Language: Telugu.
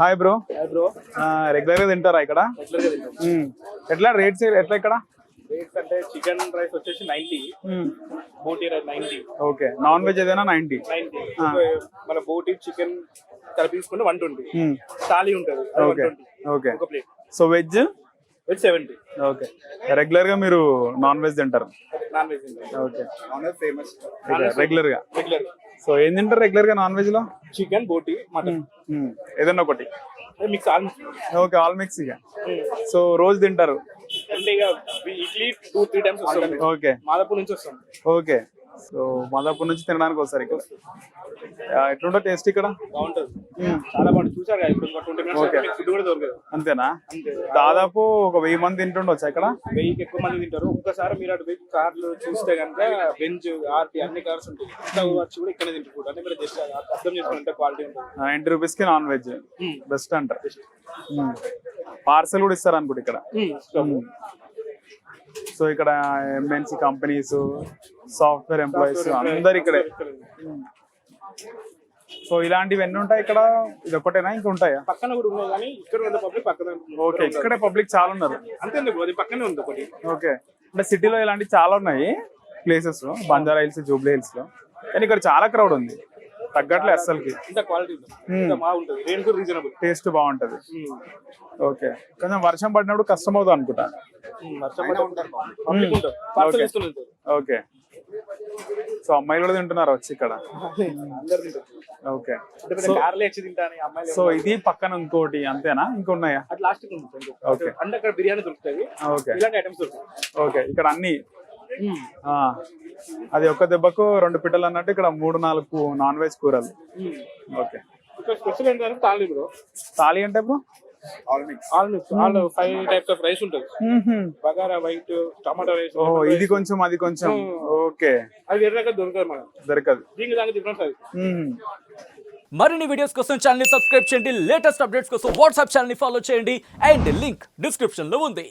Hi bro bro రెగ్యులర్గా తింటారా ఇక్కడ. ఎట్లా రేట్స్ ఎట్లా ఇక్కడ? రేట్స్ అంటే చికెన్ రైస్ వచ్చేసి నైన్టీ బోటీ rice ninety okay. Non veg ఏదైనా నైన్టీ. మన బోటీ చికెన్ కలిపి తీసుకుంటే వన్ ట్వంటీ. థాలీ ఉంటుంది. ఓకే. 120. ఓకే. ఒక plate so veg? Veg seventy okay. రెగ్యులర్గా మీరు నాన్ వెజ్ తింటారు. Non veg okay. Non veg famous రెగ్యులర్గా. రెగ్యులర్ సో ఏం తింటారు రెగ్యులర్గా నాన్ వెజ్లో? Chicken boti mutton. ఏదన్నా ఒకటి. Mix all okay all mix ఇక. సో రోజు తింటారు? అంటే ఇక idli two three times okay. Madhapur నుంచి వస్తాం ఓకే. సో మాదాపూర్ నుంచి తినడానికి వస్తారు ఇక్కడ. ఎట్లుంటో టేస్ట్ ఇక్కడ? బాగుంటుంది. చాలా బాగుంటుంది చూసారు ఫుడ్ కూడా దొరకదు. అంతేనా? అంతే. దాదాపు ఒక వెయ్యి మంది తింటుండొచ్చా ఇక్కడ? వెయ్యికి ఎక్కువ మంది తింటారు. ఒక్కసారి మీరు అటు పోయి కార్లు చూస్తే కనుక బెంజ్ ఆర్టీ అన్ని కార్స్ ఉంటాయి. ఇంత వచ్చి కూడా ఇక్కడ తింటారు. ఫుడ్ అంటే మీరు జస్ట్ అర్థం చేసుకుంటే క్వాలిటీ ఉంటుంది. నైన్టీ రూపీస్కి నాన్ వెజ్ బెస్ట్ అంటారు. పార్సల్ కూడా ఇస్తారు అనుకుంటా ఇక్కడ. సో ఇక్కడ ఎంఎన్సి కంపెనీస్ సాఫ్ట్వేర్ ఎంప్లాయీస్ అందరు ఇక్కడే. సో ఇలాంటివి ఎన్ని ఉంటాయి ఇక్కడ. ఇది ఒకటేనా ఇంకా ఉంటాయా పక్కన కూడా ఉన్నాయి కానీ ఇక్కడ పబ్లిక్ పక్కన ఓకే ఇక్కడే పబ్లిక్ చాలా ఉన్నారు. అంతే అది పక్కనే ఉంది ఒకటి. ఓకే. అంటే సిటీలో ఇలాంటివి చాలా ఉన్నాయి ప్లేసెస్ బంజారా హిల్స్ జూబ్లీ హిల్స్లో. కానీ ఇక్కడ చాలా క్రౌడ్ ఉంది. తగ్గట్లే అస్సలకి. టేస్ట్ బాగుంటది. ఓకే. కొంచెం వర్షం పడినప్పుడు కష్టం అవుతుంది అనుకుంటా. ఓకే. సో అమ్మాయిలు కూడా తింటున్నారు వచ్చి ఇక్కడ. ఓకే. సో ఇది పక్కన ఇంకోటి అంతేనా? ఇంకొన్నాయా. అంటే అక్కడ బిర్యానీ దొరుకుతుంది ఓకే. ఇలాంటి ఐటమ్స్ దొరుకుతాయి. ఓకే. ఇక్కడ అన్ని? ఆ, అది ఒక్క దెబ్బకు రెండు పిట్టలు అన్నట్టు ఇక్కడ మూడు నాలుగు నాన్ వెజ్ కూరలు. ఓకే. ఇక్కడ స్పెషల్ ఏంటంటే తాళి బ్రో. తాళి అంటే bro? All five types of rice ఉంటుంది. బగారా వైట్ టమాటో రైస్ ఓ ఇది కొంచెం అది కొంచెం. ఓకే. అది వేరే రకాల దొరకదు దొరకదు. దీనికి దానికి డిఫరెన్స్ అది. మ్మ్. మరిన్ని వీడియోస్ కోసం ఛానల్ని సబ్స్క్రైబ్ చేయండి. లేటెస్ట్ అప్డేట్స్ కోసం వాట్సాప్ ఛానల్ని ఫాలో చేయండి. అండ్ లింక్ డిస్క్రిప్షన్లో ఉంది.